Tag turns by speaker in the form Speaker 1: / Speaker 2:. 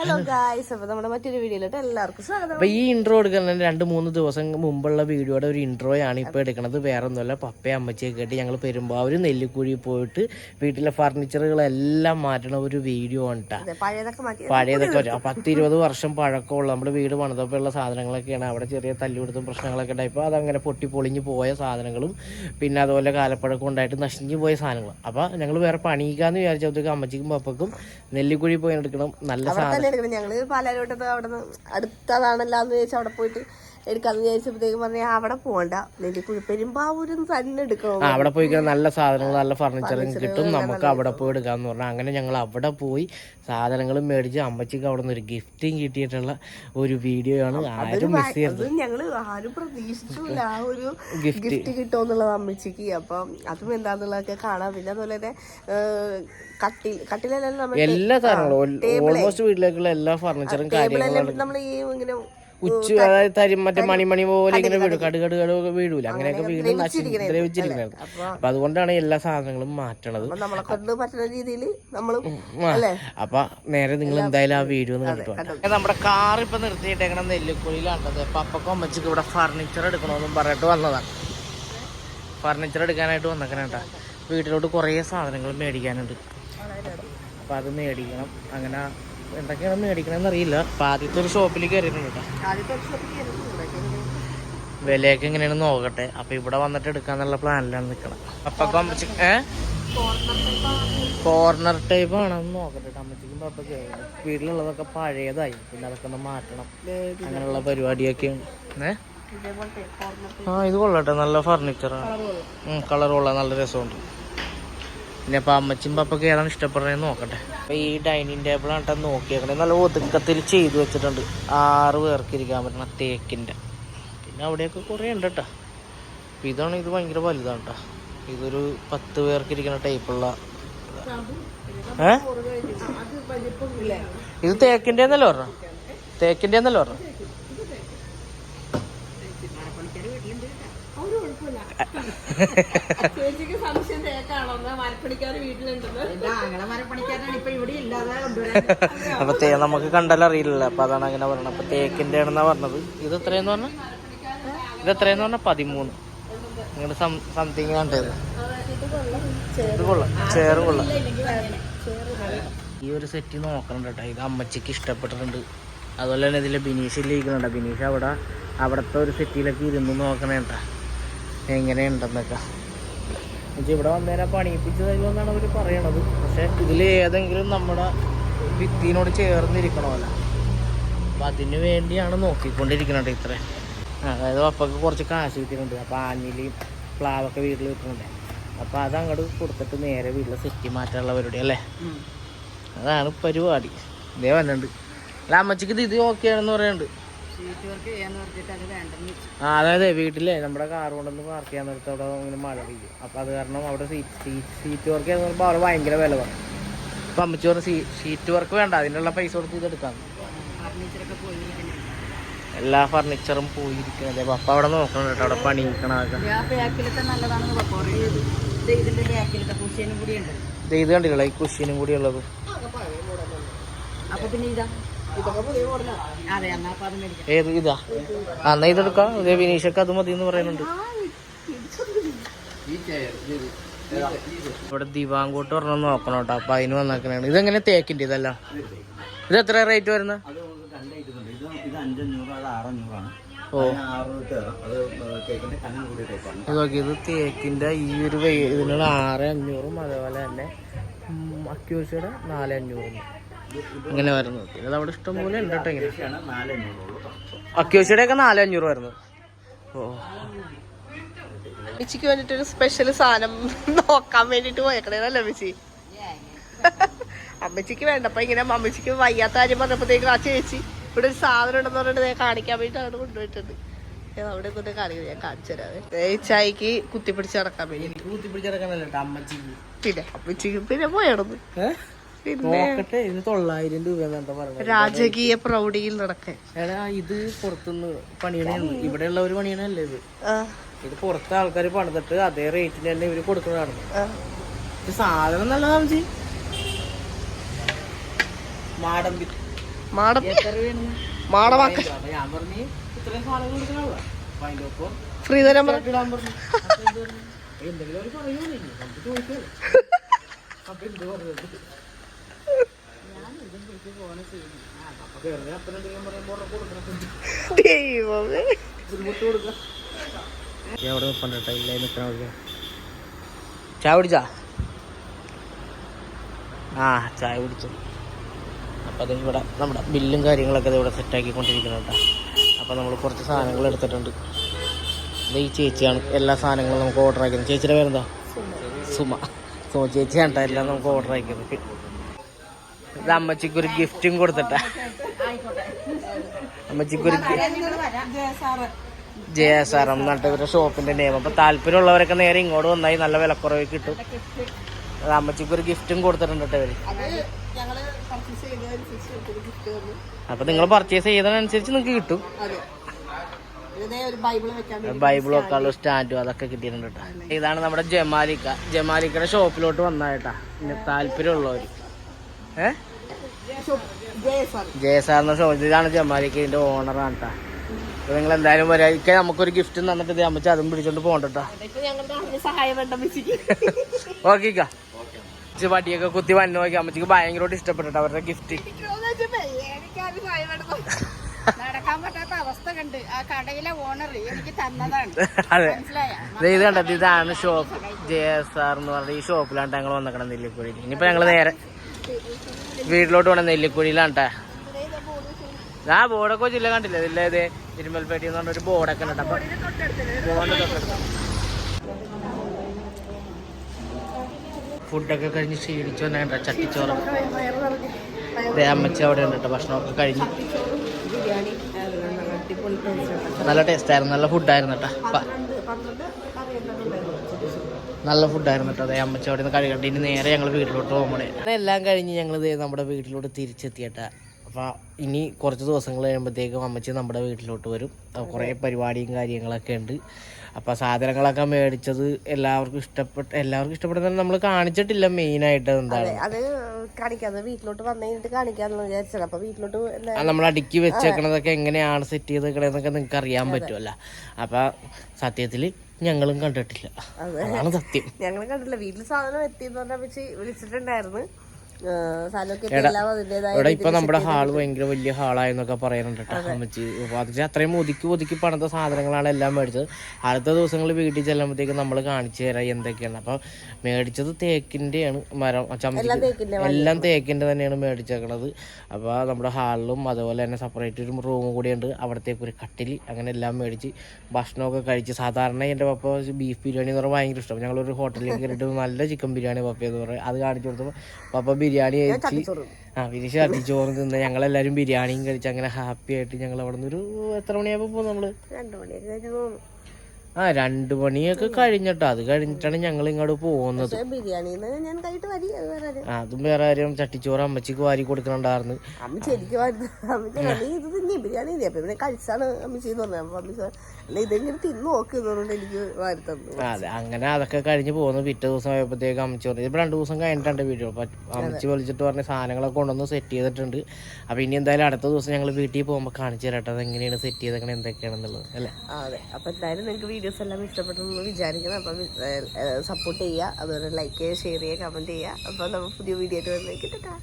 Speaker 1: Hello guys അപ്പൊ നമ്മുടെ മറ്റൊരു വീഡിയോയിലോട്ട് എല്ലാവർക്കും സ്വാഗതം.
Speaker 2: അപ്പൊ ഈ ഇൻട്രോ എടുക്കുന്ന രണ്ട് മൂന്ന് ദിവസം മുമ്പുള്ള വീഡിയോയുടെ ഒരു ഇൻട്രോയാണ് ഇപ്പൊ എടുക്കുന്നത് വേറെ ഒന്നുമല്ല പപ്പ അമ്മച്ചിയൊക്കെ കേട്ട് ഞങ്ങൾ പെരുമ്പാവൂർ നെല്ലിക്കുഴി പോയിട്ട് വീട്ടിലെ ഫർണിച്ചറുകളെല്ലാം മാറ്റണ ഒരു വീഡിയോ ആണ്.
Speaker 1: പഴയതൊക്കെ
Speaker 2: പത്ത് ഇരുപത് വർഷം പഴക്കമുള്ള നമ്മുടെ വീട് പണിതപ്പോഴുള്ള സാധനങ്ങളൊക്കെയാണ്. അവിടെ ചെറിയ തല്ലുകൊടുത്തും പ്രശ്നങ്ങളൊക്കെ ഉണ്ടായപ്പോൾ അതങ്ങനെ പൊട്ടി പൊളിഞ്ഞു പോയ സാധനങ്ങളും പിന്നെ അതുപോലെ കാലപ്പഴക്കം ഉണ്ടായിട്ട് നശിഞ്ഞു പോയ സാധനങ്ങൾ അപ്പൊ ഞങ്ങൾ വേറെ പണിയിക്കാന്ന് വിചാരിച്ചപ്പോഴത്തേക്ക് അമ്മച്ചിക്കും പപ്പക്കും നെല്ലിക്കുഴി പോയി എടുക്കണം. നല്ല സാധനം.
Speaker 1: എടുക്കണം ഞങ്ങൾ പാലാരോട്ടത്ത് അവിടെ നിന്ന് അടുത്തതാണല്ലോ എന്ന് ചോദിച്ചാൽ അവിടെ പോയിട്ട് എടുക്കാന്ന് വിചാരിച്ചപ്പോഴത്തേക്കും പറഞ്ഞാൽ അവിടെ പോകണ്ട നെല്ലിക്കുഴി പെരുമ്പാവൂരും തന്നെ എടുക്കണം?
Speaker 2: അവിടെ പോയി കഴിഞ്ഞാൽ നല്ല സാധനങ്ങൾ നല്ല ഫർണിച്ചറും കിട്ടും. നമുക്ക് അവിടെ പോയി എടുക്കാന്ന് പറഞ്ഞാൽ അങ്ങനെ ഞങ്ങൾ അവിടെ പോയി സാധനങ്ങൾ മേടിച്ച് അമ്മച്ചിക്ക് അവിടെ നിന്ന് ഒരു ഗിഫ്റ്റും കിട്ടിയിട്ടുള്ള ഒരു വീഡിയോ ആണ്. ആരും മിസ് ചെയ്യരുത്.
Speaker 1: അത് ഞങ്ങൾ ആരും പ്രതീക്ഷിച്ചില്ല. ആ ഒരു ഗിഫ്റ്റ് കിട്ടുമെന്നുള്ളത് അമ്മച്ചിക്ക്. അപ്പം അതും എന്താന്നുള്ളതൊക്കെ കാണാം. പിന്നെ അതുപോലെ തന്നെ കട്ടിൽ കട്ടിലെല്ലാം
Speaker 2: എല്ലാ സാധനങ്ങളും. ഓൾമോസ്റ്റ് വീട്ടിലേക്കുള്ള എല്ലാ ഫർണിച്ചറും കാര്യങ്ങളും
Speaker 1: നമ്മൾ ഈ ഇങ്ങനെ
Speaker 2: ഉച്ച അതായത് തരി മറ്റേ മണിമണി പോലെ ഇങ്ങനെ വീടും കടു കടു കടു വീഴൂല അങ്ങനെയൊക്കെ വീട് ദ്രവിച്ചിരിക്കുന്നത്. അപ്പൊ അതുകൊണ്ടാണ് എല്ലാ സാധനങ്ങളും മാറ്റണത്.
Speaker 1: അപ്പൊ.
Speaker 2: അപ്പൊ നേരെ നിങ്ങൾ എന്തായാലും ആ വീഡിയോ ഒന്ന് കണ്ടിട്ട് നമ്മുടെ കാർ ഇപ്പൊ നിർത്തിയിട്ടേക്കണ നെല്ലിക്കുഴിയിലാണ്ടത് അപ്പൊക്കെ അമ്മച്ചിക്ക് ഇവിടെ ഫർണിച്ചർ എടുക്കണമെന്നും പറഞ്ഞിട്ട് വന്നതാണ് ഫർണിച്ചർ എടുക്കാനായിട്ട് വന്നേക്കണേട്ടാ വീട്ടിലോട്ട് കുറേ സാധനങ്ങൾ മേടിക്കാനുണ്ട്. അപ്പൊ അത് മേടിക്കണം. അങ്ങനെ എന്തൊക്കെയാണ് മേടിക്കണമെന്ന് അറിയില്ല. അപ്പൊ ആദ്യത്തെ ഒരു ഷോപ്പിൽ കയറിയിട്ടുണ്ട് കേട്ടോ. വിലയൊക്കെ എങ്ങനെയാണെന്ന് നോക്കട്ടെ. അപ്പൊ ഇവിടെ വന്നിട്ട് എടുക്കാന്നുള്ള പ്ലാനിലാണ് നിൽക്കണം അപ്പൊ ഏ? കോർണർ ടൈപ്പ് ആണെന്ന് നോക്കട്ടെ ട്ടോ. അമ്മച്ചിക്കും പപ്പയ്ക്ക് വീട്ടിലുള്ളതൊക്കെ പഴയതായി. പിന്നെ അതൊക്കെ ഒന്ന് മാറ്റണം. അങ്ങനെയുള്ള പരിപാടിയൊക്കെ ഏ? ആ ഇത് കൊള്ളട്ടെ നല്ല ഫർണിച്ചറാണ് കളറുള്ള നല്ല രസമുണ്ട്. പിന്നെ അപ്പൊ അമ്മച്ചും പപ്പൊക്കെ ഏതാണ് ഇഷ്ടപ്പെടുന്നതെന്ന് നോക്കട്ടെ. അപ്പൊ ഈ ഡൈനിങ് ടേബിൾ കേട്ടോ നോക്കിയേക്കണേ. നല്ല ഒതുക്കത്തിൽ ചെയ്തു വെച്ചിട്ടുണ്ട്. ആറ് പേർക്ക് ഇരിക്കാൻ പറ്റണ തേക്കിന്റെ. പിന്നെ അവിടെയൊക്കെ കുറേ ഉണ്ട് കേട്ടോ. അപ്പൊ ഇതാണ് ഇത് ഭയങ്കര വലുതാണ് കേട്ടോ. ഇതൊരു പത്ത് പേർക്ക് ഇരിക്കുന്ന ടൈപ്പുള്ള ഏ? ഇത് തേക്കിന്റെ എന്നല്ലേ പറഞ്ഞ? തേക്കിന്റെ എന്നല്ലേ പറഞ്ഞ?
Speaker 1: സംശയം
Speaker 2: അപ്പൊ തേ നമുക്ക് കണ്ടാലും അറിയില്ല അപ്പൊ അതാണ് അങ്ങനെ പറഞ്ഞത്. അപ്പൊ തേക്കിന്റെ ആണെന്നാ പറഞ്ഞത്. ഇത് എത്രയെന്ന് പറഞ്ഞ? ഇത് എത്രയെന്ന് പറഞ്ഞ? പതിമൂന്ന്. നിങ്ങളുടെ സംതിങ് കണ്ടത് ഇത് കൊള്ളാം. ചെയർ കൊള്ളാം. ഈ ഒരു സെറ്റ് നോക്കണം കേട്ടോ ഇത് അമ്മച്ചിക്ക് ഇഷ്ടപ്പെട്ടിട്ടുണ്ട്. അതുപോലെ തന്നെ ഇതിലെ ബിനീഷ് ഇരിക്കുന്നുണ്ട്. ബിനീഷ് അവിടെ അവിടുത്തെ ഒരു സെറ്റിലൊക്കെ ഇരുന്ന് നോക്കണേട്ടാ. എങ്ങനെയുണ്ടെന്നൊക്കെ. എന്നുവെച്ചാൽ ഇവിടെ വന്നേരാ പണിയിപ്പിച്ച് തരുമെന്നാണ് അവർ പറയണത്. പക്ഷെ ഇതിൽ ഏതെങ്കിലും നമ്മുടെ ഭിത്തിനോട് ചേർന്നിരിക്കണമല്ല അപ്പം അതിന് വേണ്ടിയാണ് നോക്കിക്കൊണ്ടിരിക്കണത് ഇത്ര. അതായത് അപ്പൊക്ക് കുറച്ച് കാശ് കിട്ടിയിട്ടുണ്ട്. അപ്പൊ ആഞ്ഞിലിയും പ്ലാവൊക്കെ വീട്ടിൽ വെക്കുന്നുണ്ട്. അപ്പൊ അത് അങ്ങോട്ട് കൊടുത്തിട്ട് നേരെ വീട്ടിൽ സെറ്റി മാറ്റാനുള്ളവരുടെ അല്ലേ? അതാണ് പരിപാടി. ഇതേ വന്നിട്ടുണ്ട് അല്ല അമ്മച്ചിക്ക് ഇത് ഇത് ഓക്കെ ആണെന്ന് പറയുന്നുണ്ട് ആ അതായത് വീട്ടിലെ നമ്മുടെ കാർ കൊണ്ടൊന്ന് പാർക്ക് ചെയ്യാൻ നേരത്തെ അവിടെ ഇങ്ങനെ മഴ പെയ്യും. അപ്പം അത് കാരണം അവിടെ സീറ്റ് സീറ്റ് വർക്ക് ചെയ്യാന്ന് പറയുമ്പോൾ അവിടെ ഭയങ്കര വില പറഞ്ഞു. അപ്പം അമ്മച്ചി പറഞ്ഞു സീ ഷീറ്റ് വർക്ക് വേണ്ട അതിനുള്ള പൈസ കൊടുത്ത് ഇതെടുക്കാം എല്ലാ ഫർണിച്ചറും പോയിരിക്കുന്നത് പപ്പ അവിടെ നോക്കണം കേട്ടോ അവിടെ പണിയിക്കണതൊക്കെ ഇത് കണ്ടില്ലേ ഈ കുഷ്യനും കൂടി ഉള്ളത്.
Speaker 1: അപ്പൊ പിന്നെ ഇതാ.
Speaker 2: ഏത് ഇതാ? ആ, ഇതെടുക്കാം. ഇതേ വിനീഷൊക്കെ അത് മതി എന്ന് പറയുന്നുണ്ട്. ഇവിടെ ദിവാങ്കോട്ട് പറഞ്ഞ നോക്കണം കേട്ടോ. അപ്പൊ അതിന് വന്നേക്കണാണ്. ഇതെങ്ങനെ തേക്കിന്റെ ഇതല്ല? ഇത് എത്ര റേറ്റ് വരുന്നത് ഓ. ഇത് ഇത് തേക്കിന്റെ ഈ ഒരു ഇതിനുള്ള ആറ് അഞ്ഞൂറും അതേപോലെ തന്നെ അക്യൂസിയുടെ നാല് അഞ്ഞൂറും. ഇങ്ങനെ വരുന്നത് പിന്നെ അത് അവിടെ ഇഷ്ടം പോലെ ഉണ്ട് കേട്ടോ ഇങ്ങനെ. അക്യോസിയുടെ ഒക്കെ നാലഞ്ഞൂറ് വരുന്നത് ഓ.
Speaker 1: മിച്ചിക്ക് വേണ്ടിട്ട് ഒരു സ്പെഷ്യൽ സാധനം നോക്കാൻ വേണ്ടിട്ട് പോയേക്കണേന്നല്ലേ മിച്ചി അമ്മച്ചിക്ക് വേണ്ടപ്പോ ഇങ്ങനെ അമ്മച്ചിക്ക് വയ്യാത്ത കാര്യം പറഞ്ഞപ്പോഴത്തേക്കും ആ ചേച്ചി ഇവിടെ ഒരു സാധനം ഉണ്ടെന്ന് പറഞ്ഞിട്ട് ഞാൻ കാണിക്കാൻ വേണ്ടി അവിടെ കൊണ്ടുപോയിട്ടുണ്ട്. അവിടെ ഞാൻ കാണിച്ചു ഈ ചായക്ക് കുത്തിപ്പിടിച്ച് നടക്കാൻ വേണ്ടി
Speaker 2: കുത്തിപ്പിടിച്ച് കേട്ടോ അമ്മച്ചിക്ക്
Speaker 1: പിന്നെ അമ്മച്ചിക്ക് പിന്നെ പോയടന്ന് പിന്നെ
Speaker 2: നോക്കട്ടെ ഇത് തൊള്ളായിരം രൂപ
Speaker 1: രാജകീയ പ്രൗഢിയിൽ നടക്കാൻ.
Speaker 2: എടാ ഇത് പുറത്തുനിന്ന് പണിയണയാണ് ഇവിടെയുള്ള ഒരു പണിയണല്ലേ ഇത്? ഇത് പുറത്തെ ആൾക്കാർ പണിതിട്ട് അതേ റേറ്റിന് തന്നെ ഇവർ കൊടുക്കുന്നതാണ്. സാധനം നല്ലതാണ് ജി മാടമ്പി.
Speaker 1: മാടമ്പി?
Speaker 2: അപ്പൊ ഞാൻ പറഞ്ഞു ഇത്രയും സാധനങ്ങൾ എടുക്കണല്ലോ അപ്പൊ അതിന്റെ ഒപ്പം ഇടാൻ പറഞ്ഞു? എന്തെങ്കിലും അവർ പറയുമോ നമുക്ക് ചോദിക്കാം അപ്പൊ എന്ത് പറഞ്ഞത്?
Speaker 1: ദൈവമേ.
Speaker 2: ഇല്ല നിൽക്കണ വിളിക്കാം ചായ കുടിച്ചാ? ആ ചായ കുടിച്ചു. അപ്പോൾ അത് ഇവിടെ നമ്മുടെ ബില്ലും കാര്യങ്ങളൊക്കെ ഇവിടെ സെറ്റാക്കിക്കൊണ്ടിരിക്കുന്നുണ്ട് അപ്പോൾ നമ്മൾ കുറച്ച് സാധനങ്ങൾ എടുത്തിട്ടുണ്ട്. ഇത് ഈ ചേച്ചിയാണ് എല്ലാ സാധനങ്ങളും നമുക്ക് ഓർഡർ ആക്കുന്നത് ചേച്ചിയുടെ പേരെന്താ? സുമ. സുമ. ചേച്ചിയാണ് എല്ലാം നമുക്ക് ഓർഡർ ആക്കിയത്. ഇത് അമ്മച്ചിക്ക് ഒരു ഗിഫ്റ്റും കൊടുത്തിട്ട. അമ്മച്ചിക്ക് ഒരു ജെ എസ് ആർ എം എന്നിട്ട് ഇവരുടെ ഷോപ്പിന്റെ നെയിം അപ്പൊ താല്പര്യമുള്ളവരൊക്കെ നേരെ ഇങ്ങോട്ട് വന്നായി നല്ല വിലക്കുറവ് കിട്ടും. അത് അമ്മച്ചിക്ക് ഒരു ഗിഫ്റ്റും കൊടുത്തിട്ടുണ്ട്
Speaker 1: ഇവർ.
Speaker 2: അപ്പൊ നിങ്ങൾ പർച്ചേസ് ചെയ്തതിനനുസരിച്ച് നിങ്ങൾക്ക് കിട്ടും.
Speaker 1: ബൈബിൾ
Speaker 2: വെക്കാനുള്ള സ്റ്റാൻഡും അതൊക്കെ കിട്ടിയിട്ടുണ്ട് കേട്ടോ. ഇതാണ് നമ്മുടെ ജമാലിക്ക. ജമാലിക്കയുടെ ഷോപ്പിലോട്ട് വന്നായിട്ടാ താല്പര്യമുള്ളവര്. ഏഹ്
Speaker 1: Jaya sir
Speaker 2: J S R എന്ന ഷോപ്പ് ഇതാണ് ജമാലിക്ക ഇതിന്റെ ഓണറാണ് കേട്ടോ അപ്പൊ നിങ്ങൾ എന്തായാലും വരാതിരിക്കാൻ നമുക്കൊരു ഗിഫ്റ്റ് തന്നിട്ട് ഇത് അമ്മച്ച അതും പിടിച്ചോണ്ട് പോകണ്ടട്ടാ
Speaker 1: ഓക്കെ
Speaker 2: പട്ടിയൊക്കെ വടിയൊക്കെ കുത്തി വന്നു നോക്കി. അമ്മച്ചിക്ക് ഭയങ്കരമായിട്ട് ഇഷ്ടപ്പെട്ടിട്ട് അവരുടെ ഗിഫ്റ്റ്
Speaker 1: എനിക്കാരും സഹായം വേണ്ട
Speaker 3: നടക്കാൻ പറ്റാത്ത അവസ്ഥ കണ്ട്. ആ കടയിലെ ഓണർ എനിക്ക് തന്നതാണ്.
Speaker 2: അതെ. ഇത് കണ്ടത് ഇതാണ് ഷോപ്പ് ജെ എസ് ആർ എന്ന് പറഞ്ഞ ഈ ഷോപ്പിലാണ് ഞങ്ങൾ വന്നിക്കണം ഇനിയിപ്പോ ഞങ്ങൾ നേരെ വീട്ടിലോട്ട് പോണ നെല്ലിക്കുഴിയിലാണ് ട്ടാ. ആ ബോർഡൊക്കെ ജില്ല കണ്ടില്ലേ? ഇതില്ല ഇത് തിരുമൽപേട്ടി എന്ന് പറഞ്ഞ ബോർഡൊക്കെ ഉണ്ട്. അപ്പൊ ഫുഡൊക്കെ കഴിഞ്ഞ് ക്ഷീണിച്ചു വന്നേണ്ട ചട്ടിച്ചോറ്. അമ്മച്ചി അവിടെ ഉണ്ട് കേട്ടോ ഭക്ഷണമൊക്കെ കഴിഞ്ഞ്. നല്ല ടേസ്റ്റ് ആയിരുന്നു നല്ല ഫുഡായിരുന്നു കേട്ടോ പ-
Speaker 1: പന്ത്രണ്ട് കറി എന്താണ്
Speaker 2: നല്ല ഫുഡായിരുന്നു കേട്ടോ അതെ അമ്മച്ച അവിടെ നിന്ന് കഴുകണ്ട. ഇനി നേരെ ഞങ്ങൾ വീട്ടിലോട്ട് പോകുമ്പോഴേ എല്ലാം കഴിഞ്ഞ് ഞങ്ങൾ നമ്മുടെ വീട്ടിലോട്ട് തിരിച്ചെത്തിയട്ടാ അപ്പോൾ ഇനി കുറച്ച് ദിവസങ്ങൾ കഴിയുമ്പോഴത്തേക്കും അമ്മച്ചി നമ്മുടെ വീട്ടിലോട്ട് വരും. കുറേ പരിപാടിയും കാര്യങ്ങളൊക്കെ ഉണ്ട്. അപ്പോൾ സാധനങ്ങളൊക്കെ മേടിച്ചത് എല്ലാവർക്കും ഇഷ്ടപ്പെട്ട എല്ലാവർക്കും ഇഷ്ടപ്പെടുന്ന നമ്മൾ കാണിച്ചിട്ടില്ല മെയിനായിട്ട് എന്താണ്
Speaker 1: അത് കാണിക്കാതെ വീട്ടിലോട്ട് വന്നു കഴിഞ്ഞിട്ട് കാണിക്കാന്ന് വിചാരിച്ചത്. അപ്പൊ വീട്ടിലോട്ട്
Speaker 2: നമ്മൾ അടുക്കി വെച്ചേക്കണതൊക്കെ എങ്ങനെയാണ് സെറ്റ് ചെയ്ത് വെക്കണതൊക്കെ നിങ്ങൾക്ക് അറിയാൻ പറ്റുമല്ലോ അപ്പോൾ സത്യത്തിൽ ഞങ്ങളും കണ്ടിട്ടില്ല. അതാണ് സത്യം.
Speaker 1: ഞങ്ങളും കണ്ടിട്ടില്ല. വീട്ടിൽ സാധനം എത്തിയെന്ന് പറഞ്ഞാൽ വിളിച്ചിട്ടുണ്ടായിരുന്നു.
Speaker 2: ഇവിടെ ഇപ്പൊ നമ്മുടെ ഹാൾ ഭയങ്കര വലിയ ഹാളായെന്നൊക്കെ പറയുന്നുണ്ട് കേട്ടോ അമ്മച്ചി. അത്രയും ഒതുക്കി ഒതുക്കി പണിത സാധനങ്ങളാണ് എല്ലാം മേടിച്ചത്. അടുത്ത ദിവസങ്ങളിൽ വീട്ടിൽ ചെല്ലുമ്പോഴത്തേക്ക് നമ്മൾ കാണിച്ചു തരാം എന്തൊക്കെയാണ്. അപ്പൊ മേടിച്ചത് തേക്കിന്റെയാണ് മരം
Speaker 1: ചമ്മ
Speaker 2: എല്ലാം തേക്കിന്റെ തന്നെയാണ് മേടിച്ചേക്കണത്. അപ്പൊ നമ്മുടെ ഹാളിലും അതുപോലെ തന്നെ സെപ്പറേറ്റ് ഒരു റൂം കൂടിയുണ്ട് അവിടത്തേക്ക് ഒരു കട്ടിൽ അങ്ങനെ എല്ലാം മേടിച്ച് ഭക്ഷണമൊക്കെ കഴിച്ച്. സാധാരണ എന്റെ പപ്പ ബീഫ് ബിരിയാണി എന്ന് പറഞ്ഞാൽ ഭയങ്കര ഇഷ്ടം. ഞങ്ങളൊരു ഹോട്ടലിൽ കയറിയിട്ട് നല്ല ചിക്കൻ ബിരിയാണി പപ്പ എന്ന് പറയും. അത് കാണിച്ചു കൊടുത്തപ്പോൾ പപ്പ ബിരിയാണി കഴിച്ച് ആ വിനീഷ് ചട്ടിച്ചോറ് തിന്ന് ഞങ്ങളെല്ലാരും ബിരിയാണിയും കഴിച്ച് അങ്ങനെ ഹാപ്പി ആയിട്ട് ഞങ്ങൾ അവിടെ നിന്ന് ഒരു എത്ര മണിയാകുമ്പോൾ പോകും നമ്മൾ?
Speaker 1: രണ്ടു മണിയൊക്കെ കഴിഞ്ഞ് തോന്നുന്നു
Speaker 2: ആ രണ്ട് മണിയൊക്കെ കഴിഞ്ഞിട്ടോ അത് കഴിഞ്ഞിട്ടാണ് ഞങ്ങൾ ഇങ്ങോട്ട് പോകുന്നത്
Speaker 1: അത് വേറെ കാര്യം.
Speaker 2: ചട്ടിച്ചോറ് അമ്മച്ചിക്ക് വാരി കൊടുക്കണുണ്ടായിരുന്നു. അതെ അങ്ങനെ അതൊക്കെ കഴിഞ്ഞ് പോകുന്നു. പിറ്റേ ദിവസം ആയപ്പോഴത്തേക്ക് അമ്മച്ചി പറഞ്ഞു ഇപ്പൊ രണ്ടു ദിവസം കഴിഞ്ഞിട്ടുണ്ട് വീഡിയോ അപ്പൊ അമ്മച്ചി വിളിച്ചിട്ട് പറഞ്ഞ സാധനങ്ങളൊക്കെ കൊണ്ടുവന്ന് സെറ്റ് ചെയ്തിട്ടുണ്ട്. അപ്പൊ ഇനി എന്തായാലും അടുത്ത ദിവസം ഞങ്ങൾ വീട്ടിൽ പോകുമ്പോൾ കാണിച്ചു തരട്ടെ അത് എങ്ങനെയാണ് സെറ്റ് ചെയ്തേക്കണേ എന്തൊക്കെയാണെന്നുള്ളത്. അല്ലേ?
Speaker 1: അതെ. അപ്പൊ എന്തായാലും നിങ്ങൾക്ക് വീഡിയോസ് എല്ലാം ഇഷ്ടപ്പെട്ടെന്ന് വിചാരിക്കണം അപ്പം സപ്പോർട്ട് ചെയ്യുക. അതുപോലെ ലൈക്ക് ചെയ്യുക ഷെയർ ചെയ്യുക കമന്റ് ചെയ്യുക. അപ്പോൾ നമ്മൾ പുതിയ വീഡിയോ ആയിട്ട് വന്നേക്കിട്ടാ